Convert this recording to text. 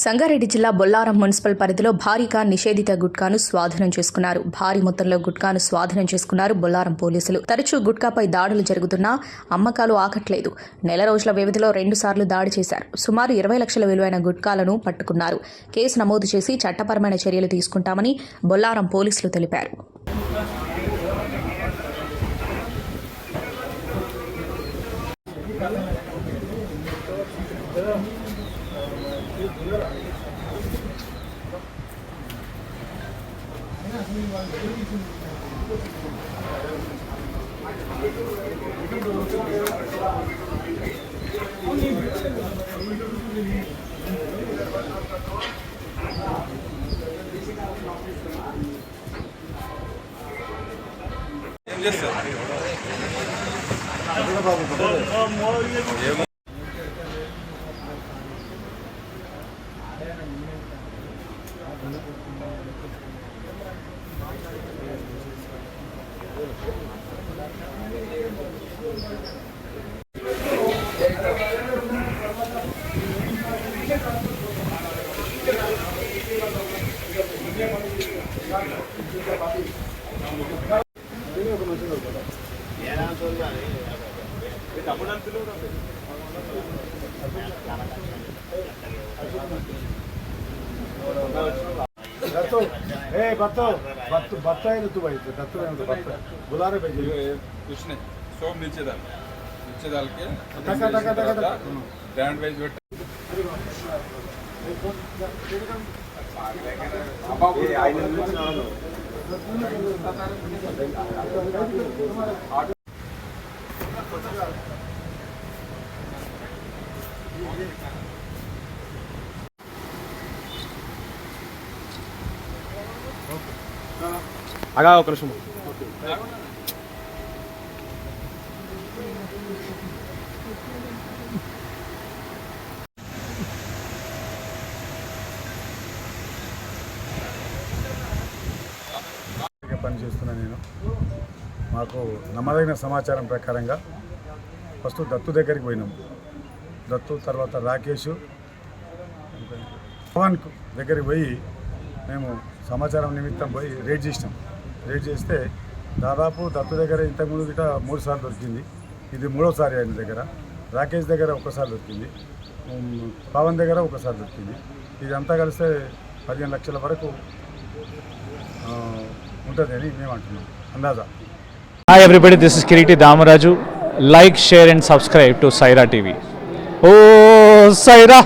సంగారెడ్డి జిల్లా బొల్లారం మున్సిపల్ పరిధిలో భారీగా నిషేధిత గుట్కాను స్వాధీనం చేసుకున్నారు. భారీ మొత్తంలో గుట్కాను స్వాధీనం చేసుకున్నారు బొల్లారం పోలీసులు. తరచూ గుట్కాపై దాడులు జరుగుతున్నా అమ్మకాలు ఆకట్లేదు నెల రోజుల వ్యవధిలో రెండు సార్లు దాడి చేశారు. సుమారు ఇరవై లక్షల విలువైన గుట్కాలను పట్టుకున్నారు. కేసు నమోదు చేసి చట్టపరమైన చర్యలు తీసుకుంటామని బొల్లారం పోలీసులు తెలిపారు. ఏం చేస్తారు తమ్ముడు అనుకున్నాడు ಏ ಭತ್ತ ಭತ್ತ ಭತ್ತ ಇರುತ್ತೆ ಬೈತು ಭತ್ತ ಇರುತ್ತೆ ಭತ್ತ ಗುಲಾರ ಬೈಜಿ ಕೃಷ್ಣ ಸೋಮ್ ನಿಚ್ಚದಾಲ್ ನಿಚ್ಚದಾಲ್ಗೆ ಟಕ ಟಕ ಟಕ ಟಕ ಬ್ರ್ಯಾಂಡ್ ವೈಸ್ ಬಿಟ್ಟು ಆಟೋ అగా ఒక నిమిషం. పనిచేస్తున్నా నేను. మాకు నమ్మదగిన సమాచారం ప్రకారంగా ఫస్ట్ దత్తు దగ్గరికి పోయినాము దత్తు తర్వాత రాకేష్ పవన్ దగ్గరికి పోయి మేము సమాచారం నిమిత్తం పోయి రేట్ చేసినాం. రేట్ చేస్తే దాదాపు దత్తు దగ్గర ఇంతకుముందు గిట మూడు సార్లు దొరికింది. ఇది మూడోసారి ఆయన దగ్గర. రాకేష్ దగ్గర ఒకసారి దొరికింది. పవన్ దగ్గర ఒకసారి దొరికింది. ఇదంతా కలిస్తే పదిహేను లక్షల వరకు ఉంటుందని మేము అంటున్నాం. అందాజా. Hi everybody this is Kireeti Damaraju like share and subscribe to Saira TV oh Sye Raa